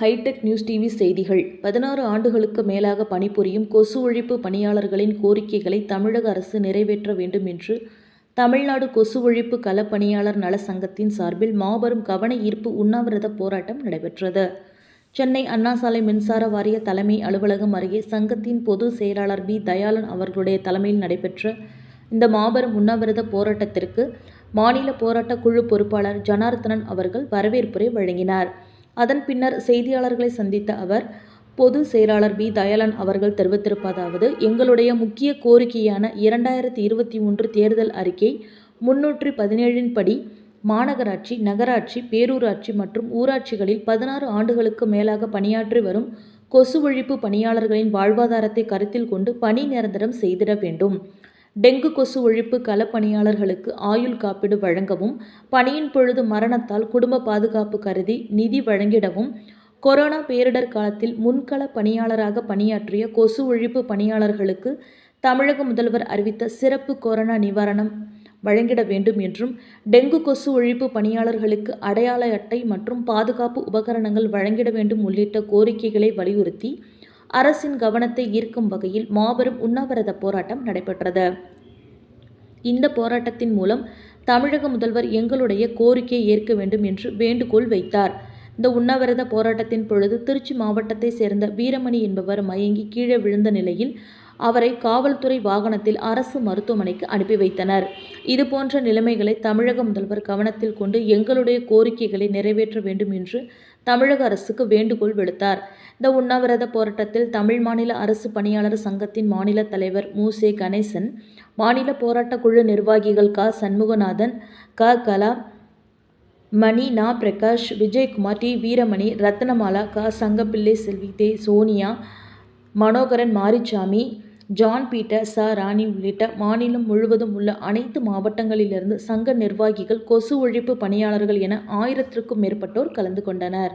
Hitech news TV செய்திகள். பதினாறு ஆண்டுகளுக்கு மேலாக பணிபுரியும் கொசு ஒழிப்பு பணியாளர்களின் கோரிக்கைகளை தமிழக அரசு நிறைவேற்ற வேண்டும் என்று தமிழ்நாடு கொசு ஒழிப்பு களப்பணியாளர் நல சங்கத்தின் சார்பில் மாபெரும் கவன ஈர்ப்பு உண்ணாவிரத போராட்டம் நடைபெற்றது. சென்னை அண்ணா சாலை மின்சார வாரிய தலைமை அலுவலகம் அருகே சங்கத்தின் பொது செயலாளர் பி. தயாளன் அவர்களுடைய தலைமையில் நடைபெற்ற இந்த மாபெரும் உண்ணாவிரத போராட்டத்திற்கு மாநில போராட்ட குழு பொறுப்பாளர் ஜனார்த்தனன் அவர்கள் வரவேற்புரை வழங்கினார். அதன் பின்னர் செய்தியாளர்களை சந்தித்த அவர் பொது செயலாளர் பி. தயாளன் அவர்கள் தெரிவித்திருப்பதாவது எங்களுடைய முக்கிய கோரிக்கையான இரண்டாயிரத்தி இருபத்தி ஒன்று தேர்தல் அறிக்கை முன்னூற்றி பதினேழின் படி மாநகராட்சி நகராட்சி பேரூராட்சி மற்றும் ஊராட்சிகளில் பதினாறு ஆண்டுகளுக்கு மேலாக பணியாற்றி வரும் கொசு ஒழிப்பு பணியாளர்களின் வாழ்வாதாரத்தை கருத்தில் கொண்டு பணி நிரந்தரம் செய்திட வேண்டும். டெங்கு கொசு ஒழிப்பு களப்பணியாளர்களுக்கு ஆயுள் காப்பீடு வழங்கவும் பணியின் பொழுது மரணத்தால் குடும்ப பாதுகாப்பு கருதி நிதி வழங்கிடவும் கொரோனா பேரிடர் காலத்தில் முன்கள பணியாளராக பணியாற்றிய கொசு ஒழிப்பு பணியாளர்களுக்கு தமிழக முதல்வர் அறிவித்த சிறப்பு கொரோனா நிவாரணம் வழங்கிட வேண்டும் என்றும் டெங்கு கொசு ஒழிப்பு பணியாளர்களுக்கு அடையாள அட்டை மற்றும் பாதுகாப்பு உபகரணங்கள் வழங்கிட வேண்டும் உள்ளிட்ட கோரிக்கைகளை வலியுறுத்தி அரசின் கவனத்தை ஈர்க்கும் வகையில் மாபெரும் உண்ணாவிரத போராட்டம் நடைபெற்றது. இந்த போராட்டத்தின் மூலம் தமிழக முதல்வர் எங்களுடைய கோரிக்கையை ஏற்க வேண்டும் என்று வேண்டுகோள் வைத்தார். இந்த உண்ணாவிரத போராட்டத்தின் பொழுது திருச்சி மாவட்டத்தை சேர்ந்த வீரமணி என்பவர் மயங்கி கீழே விழுந்த நிலையில் அவரை காவல்துறை வாகனத்தில் அரசு மருத்துவமனைக்கு அனுப்பி வைத்தனர். இதுபோன்ற நிலைமைகளை தமிழக முதல்வர் கவனத்தில் கொண்டு எங்களுடைய கோரிக்கைகளை நிறைவேற்ற வேண்டும் என்று தமிழக அரசுக்கு வேண்டுகோள் விடுத்தார். இந்த உண்ணாவிரத போராட்டத்தில் தமிழ் மாநில அரசு பணியாளர் சங்கத்தின் மாநில தலைவர் மு. சே. கணேசன் மாநில போராட்ட குழு நிர்வாகிகள் க. சண்முகநாதன் க. கலா மணி நா. பிரகாஷ் விஜயகுமார் டி. வீரமணி ரத்னமாலா க. சங்கப்பிள்ளை செல்வி தே. சோனியா மனோகரன் மாரிச்சாமி ஜான் பீட்டர் ச ராணி உள்ளிட்ட மாநிலம் முழுவதும் உள்ள அனைத்து மாவட்டங்களிலிருந்து சங்க நிர்வாகிகள் கொசு ஒழிப்பு பணியாளர்கள் என ஆயிரத்திற்கும் மேற்பட்டோர் கலந்து கொண்டனர்.